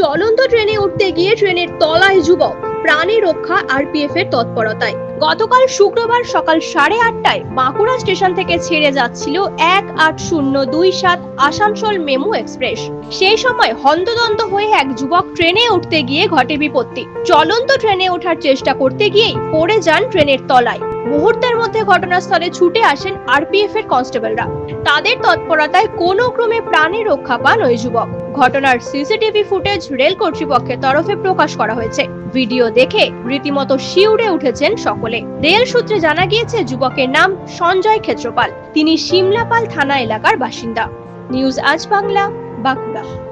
চলন্ত ট্রেনে উঠতে গিয়ে ট্রেনের তলায় যুবক প্রাণী রক্ষা আরপিএফ এর তৎপরতায়। গতকাল শুক্রবার সকাল সাড়ে আটটায় বাঁকুড়া স্টেশন থেকে ছেড়ে যাচ্ছিল এক আট শূন্য দুই সাত আসানসোল মেমু এক্সপ্রেস। সেই সময় হন্তদন্ত হয়ে এক যুবক ট্রেনে উঠতে গিয়ে ঘটে বিপত্তি। চলন্ত ট্রেনে ওঠার চেষ্টা করতে গিয়েই পড়ে যান ট্রেনের তলায়। মুহূর্তের মধ্যে ঘটনাস্থলে ছুটে আসেন আরপিএফ এর কনস্টেবলরা। তাদের তৎপরতায় কোনো ক্রমে প্রাণে রক্ষা পান ওই যুবক। ঘটনার সিসিটিভি ফুটেজ রেল কর্তৃপক্ষের তরফে প্রকাশ করা হয়েছে। ভিডিও দেখে রীতিমতো শিউরে উঠেছেন সকলে। রেল সূত্রে জানা গিয়েছে, যুবকের নাম সঞ্জয় ক্ষেত্রপাল। তিনি সিমলাপাল থানা এলাকার বাসিন্দা। নিউজ আজ বাংলা, বাঁকুড়া।